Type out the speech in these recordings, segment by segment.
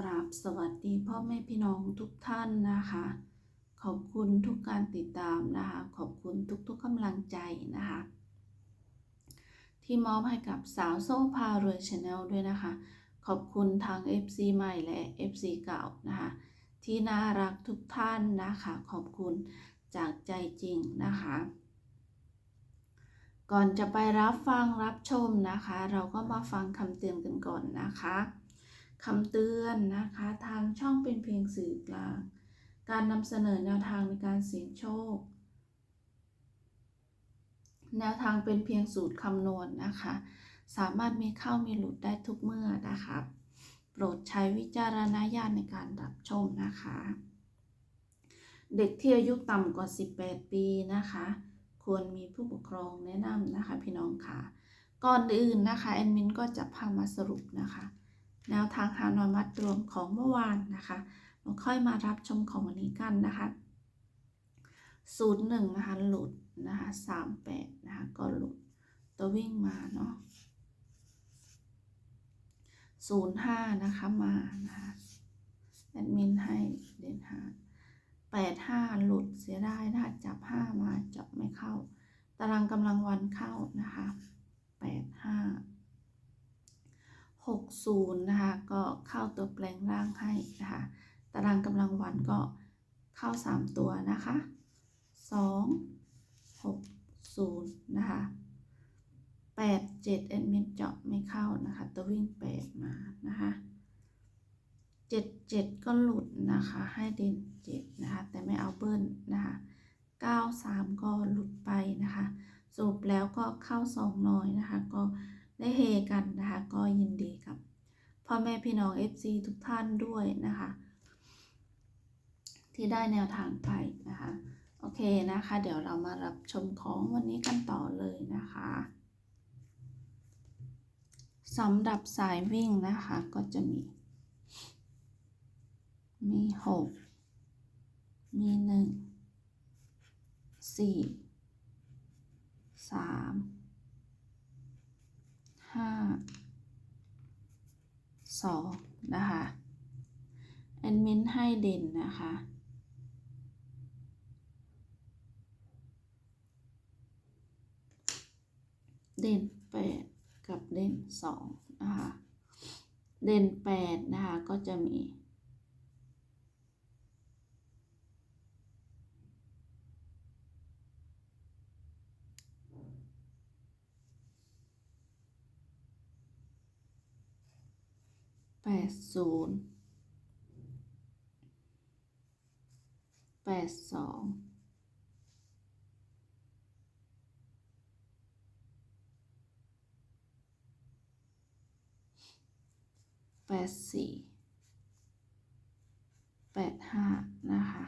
กราบสวัสดีพ่อแม่พี่น้องทุกท่านนะคะ ขอบคุณทุกการติดตามนะคะ ขอบคุณทุกๆกำลังใจนะคะ ที่มอบให้กับสาวโซ่พารวยชาแนลด้วยนะคะ ขอบคุณทาง FC ใหม่และ FC เก่านะคะ ที่น่ารักทุกท่านนะคะ ขอบคุณจากใจจริงนะคะก่อนจะไปรับฟังรับชมนะคะ เราก็มาฟังคำเตือนกันก่อนนะคะ คำเตือนนะคะ ทางช่องเป็นเพียงสื่อกลาง การนำเสนอแนวทางในการเสี่ยงโชค แนวทางเป็นเพียงสูตรคำนวณนะคะ สามารถมีเข้ามีหลุดได้ทุกเมื่อนะคะโปรดใช้วิจารณญาณในการรับชมนะคะ เด็กที่อายุต่ำกว่า 18 ปีนะคะ ควรมีผู้ปกครองแนะนำนะคะพี่น้องค่ะ ก่อนอื่นนะคะแอดมินก็จะพามาสรุปนะคะ แนวทางหานอยมัดรวมของเมื่อวานนะคะเราค่อยมารับชมของวันนี้กันนะคะศูนย์หนึ่งนะคะหลุดนะคะสามแปดนะคะก็หลุดตัววิ่งมาเนาะศูนย์ห้านะคะมานะคะแอดมินให้เด่นห้าแปดห้าหลุดเสียได้นะคะจับห้ามาจับไม่เข้า ตารางกำลังวันเข้านะคะแปดห้า 60 นะคะ ก็เข้าตัวแปลงร่างให้นะคะ ตารางกำลังวันก็เข้า 3 ตัวนะคะ 2 6 0 นะคะ 8 7แอดมินเจาะไม่เข้านะคะ ตัววิ่ง 8 มานะคะ 7 7 ก็หลุดนะคะ ให้เด่น 7 นะคะ แต่ไม่เอาเบิ้ลนะคะ 9 3 ก็หลุดไปนะคะสรุปแล้วก็เข้า 2 น้อยนะคะ ก็ ได้เฮกันนะคะ ก็ยินดีกับพ่อแม่พี่น้อง FC ทุกท่านด้วยนะคะ ที่ได้แนวทางไปนะคะ โอเคนะคะ เดี๋ยวเรามารับชมของวันนี้กันต่อเลยนะคะสำหรับสายวิ่งนะคะ ก็จะมี มีหกมีหนึ่งสี่สาม อ2นะคะแอดมินให้เด่นนะคะเด่น 8 กับเด่น2นะคะ เด่น 8 นะคะ ก็จะมี แปดศูนย์แปดสองแปดสี่แปดห้านะคะ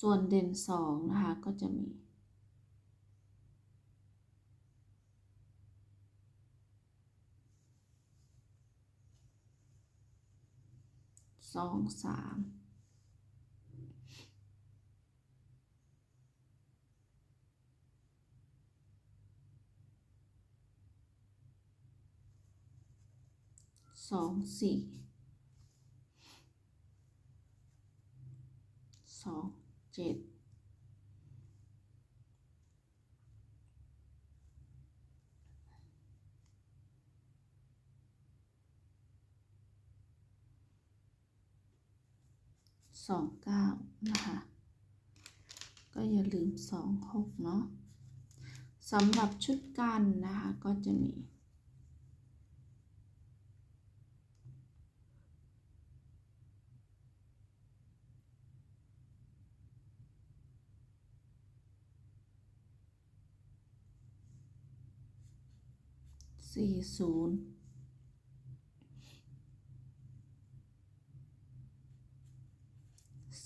ส่วนเด่นสองนะคะ ก็จะมี สองสามสองสี่สองเจ็ด สองเก้านะคะ ก็อย่าลืมสองหกเนาะสำหรับชุดกันนะคะ ก็จะมีสี่ศูนย์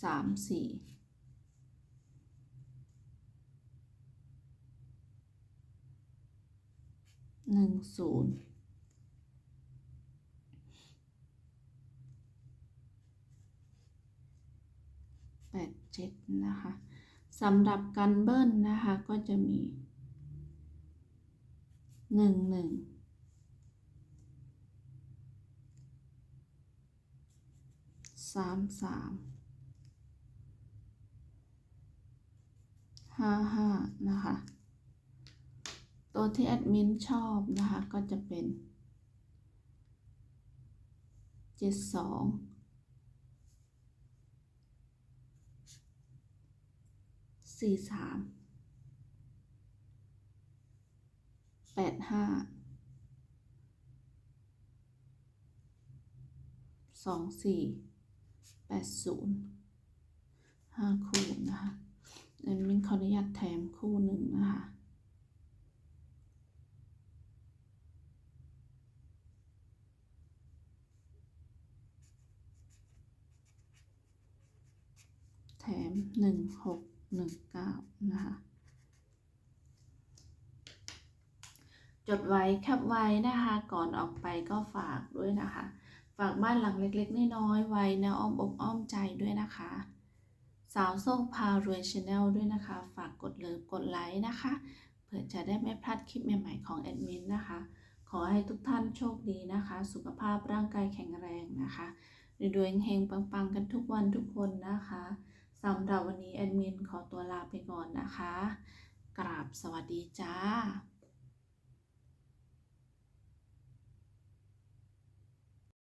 สามสี่หนึ่งศูนย์แปดเจ็ดนะคะสำหรับกันเบิ้ลนะคะก็จะมีหนึ่งหนึ่งสามสาม ห้าห้านะคะ ตัวที่แอดมินชอบนะคะ ก็จะเป็นเจ็ดสองสี่สามแปดห้าสองสี่แปดศูนย์ห้าคู่นะคะ แอดมินขออนุญาตแถมคู่หนึ่งนะคะ แถมหนึ่งหกหนึ่งเก้านะคะ จดไว้แคปไว้นะคะ ก่อนออกไปก็ฝากด้วยนะคะ ฝากบ้านหลังเล็กๆน้อยๆไว้ในอ้อมอกอ้อมใจด้วยนะคะ สาวโซ่พารวยชาแนลด้วยนะคะ ฝากกดเลิฟกดไลค์นะคะ เพื่อจะได้ไม่พลาดคลิปใหม่ๆของแอดมินนะคะ ขอให้ทุกท่านโชคดีนะคะ สุขภาพร่างกายแข็งแรงนะคะรวยๆเฮงปังๆ กันทุกวันทุกคนนะคะสำหรับวันนี้แอดมินขอตัวลาไปก่อนนะคะ กราบสวัสดีจ้า